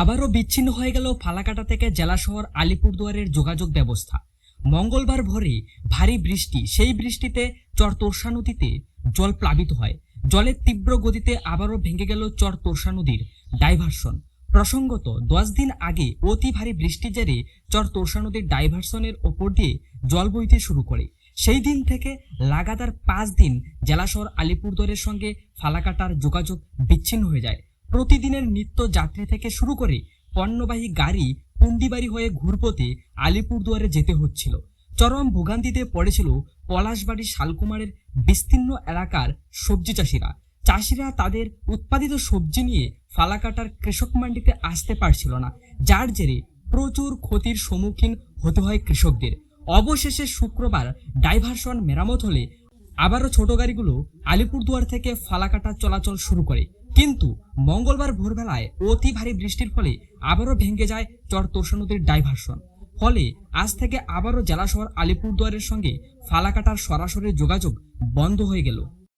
আবারও বিচ্ছিন্ন হয়ে গেল ফালাকাটা থেকে জেলা শহর আলিপুরদুয়ারের যোগাযোগ ব্যবস্থা। মঙ্গলবার ভোরে ভারী বৃষ্টি, সেই বৃষ্টিতে চর তোরসা নদীতে জল প্লাবিত হয়। জলের তীব্র গতিতে আবারও ভেঙে গেল চর তোরসা নদীর ডাইভারশন প্রসঙ্গত, দশ দিন আগে অতি ভারী বৃষ্টির জেরে চর তোরসা নদীর ডাইভারশনের ওপর দিয়ে জল বইতে শুরু করে। সেই দিন থেকে লাগাতার পাঁচ দিন জেলাশহর আলিপুরদুয়ারের সঙ্গে ফালাকাটার যোগাযোগ বিচ্ছিন্ন হয়ে যায়। প্রতিদিনের নিত্য যাত্রী থেকে শুরু করে পণ্যবাহী গাড়ি, পুন্ডিবাড়ি হয়ে ঘুরপথে আলিপুরদুয়ারে যেতে হচ্ছিল। চরম ভোগান্তিতে পড়েছিল পলাশবাড়ি শালকুমারের বিস্তীর্ণ এলাকার সবজি চাষিরা। চাষিরা তাদের উৎপাদিত সবজি নিয়ে ফালাকাটার কৃষক মান্ডিতে আসতে পারছিল না, যার জেরে প্রচুর ক্ষতির সম্মুখীন হতে হয় কৃষকদের। অবশেষে শুক্রবার ডাইভারশন মেরামত হলে আবারও ছোট গাড়িগুলো আলিপুরদুয়ার থেকে ফালাকাটা চলাচল শুরু করে। কিন্তু মঙ্গলবার ভোরবেলায় অতি ভারী বৃষ্টির ফলে আবারও ভেঙে যায় চর নদীর ডাইভারশন ফলে আজ থেকে আবারও জেলা শহর আলিপুরদুয়ারের সঙ্গে ফালাকাটার সরাসরি যোগাযোগ বন্ধ হয়ে গেল।